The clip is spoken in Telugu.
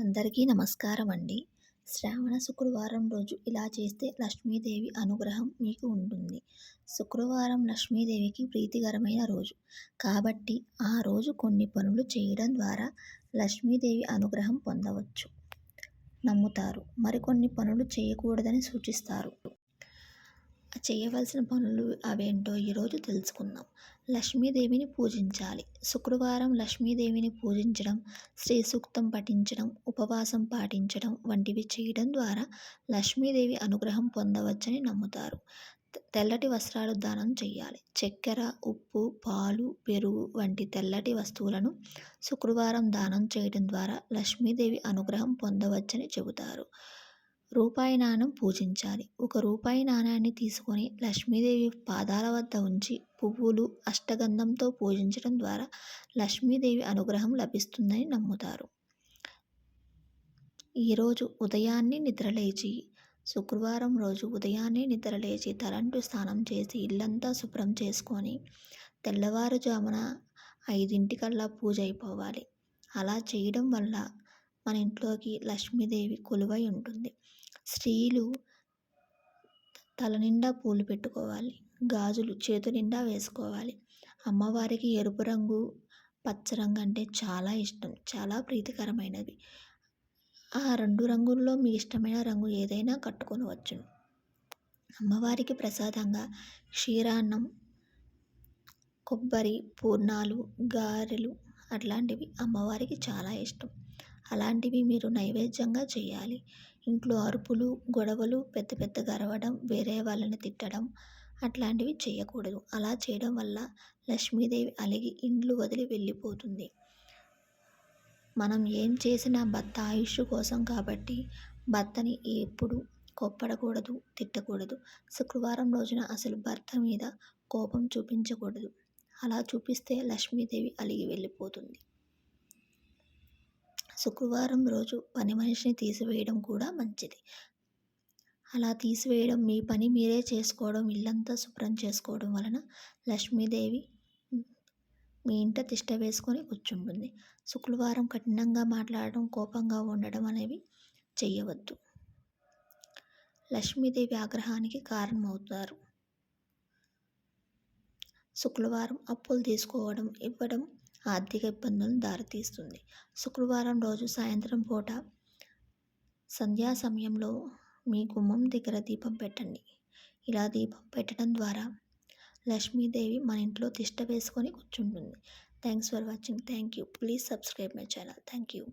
అందరికీ నమస్కారం అండి. శ్రావణ శుక్రవారం రోజు ఇలా చేస్తే లక్ష్మీదేవి అనుగ్రహం మీకు ఉంటుంది. శుక్రవారం లక్ష్మీదేవికి ప్రీతికరమైన రోజు. కాబట్టి ఆ రోజు కొన్ని పనులు చేయడం ద్వారా లక్ష్మీదేవి అనుగ్రహం పొందవచ్చు. నమ్ముతారు. మరికొన్ని పనులు చేయకూడదని సూచిస్తారు. చేయవలసిన పనులు అవేంటో ఈరోజు తెలుసుకుందాం. లక్ష్మీదేవిని పూజించాలి. శుక్రవారం లక్ష్మీదేవిని పూజించడం శ్రీ సూక్తం పఠించడం ఉపవాసం పాటించడం వంటివి చేయడం ద్వారా లక్ష్మీదేవి అనుగ్రహం పొందవచ్చని నమ్ముతారు. తెల్లటి వస్త్రాలు దానం చేయాలి. చక్కెర ఉప్పు పాలు పెరుగు వంటి తెల్లటి వస్తువులను శుక్రవారం దానం చేయడం ద్వారా లక్ష్మీదేవి అనుగ్రహం పొందవచ్చని చెబుతారు. రూపాయి నాణం పూజించాలి. ఒక రూపాయి నాణాన్ని తీసుకొని లక్ష్మీదేవి పాదాల వద్ద ఉంచి పువ్వులు అష్టగంధంతో పూజించడం ద్వారా లక్ష్మీదేవి అనుగ్రహం లభిస్తుందని నమ్ముతారు. ఈరోజు ఉదయాన్నే నిద్రలేచి శుక్రవారం రోజు ఉదయాన్నే నిద్రలేచి తలంటు స్నానం చేసి ఇల్లంతా శుభ్రం చేసుకొని తెల్లవారుజామున ఐదింటికల్లా పూజ అయిపోవాలి అలా చేయడం వల్ల మన ఇంట్లోకి లక్ష్మీదేవి కొలువై ఉంటుంది. స్త్రీలు తల నిండా పూలు పెట్టుకోవాలి. గాజులు చేతు నిండా వేసుకోవాలి. అమ్మవారికి ఎరుపు రంగు పచ్చ రంగు అంటే చాలా ఇష్టం. చాలా ప్రీతికరమైనది. ఆ రెండు రంగుల్లో మీ ఇష్టమైన రంగు ఏదైనా కట్టుకొనవచ్చును అమ్మవారికి ప్రసాదంగా క్షీరాన్నం కొబ్బరి పూర్ణాలు గారెలు అట్లాంటివి అమ్మవారికి చాలా ఇష్టం. అలాంటివి మీరు నైవేద్యంగా చేయాలి. ఇంట్లో అరుపులు గొడవలు పెద్ద పెద్దగా అరవడం వేరే వాళ్ళని తిట్టడం అట్లాంటివి చేయకూడదు. అలా చేయడం వల్ల లక్ష్మీదేవి అలిగి ఇండ్లు వదిలి వెళ్ళిపోతుంది. మనం ఏం చేసినా భర్త ఆయుష్ కోసం కాబట్టి భర్తని ఎప్పుడు కొప్పడకూడదు తిట్టకూడదు. శుక్రవారం రోజున అసలు భర్త మీద కోపం చూపించకూడదు. అలా చూపిస్తే లక్ష్మీదేవి అలిగి వెళ్ళిపోతుంది. శుక్రవారం రోజు పని మనిషిని తీసివేయడం కూడా మంచిది. అలా తీసివేయడం మీ పని మీరే చేసుకోవడం ఇల్లంతా శుభ్రం చేసుకోవడం వలన లక్ష్మీదేవి మీ ఇంట తిష్ట వేసుకొని కూర్చుంటుంది. శుక్రవారం కఠినంగా మాట్లాడడం కోపంగా ఉండడం అనేవి చేయవద్దు లక్ష్మీదేవి ఆగ్రహానికి కారణమవుతారు. శుక్రవారం అప్పులు తీసుకోవడం ఇవ్వడం ఆర్థిక ఇబ్బందులను దారితీస్తుంది. శుక్రవారం రోజు సాయంత్రం పూట సంధ్యా సమయంలో మీ గుమ్మం దగ్గర దీపం పెట్టండి. ఇలా దీపం పెట్టడం ద్వారా లక్ష్మీదేవి మన ఇంట్లో తిష్ట వేసుకొని కూర్చుంటుంది. Thanks for watching. Thank you please subscribe my channel. Thank you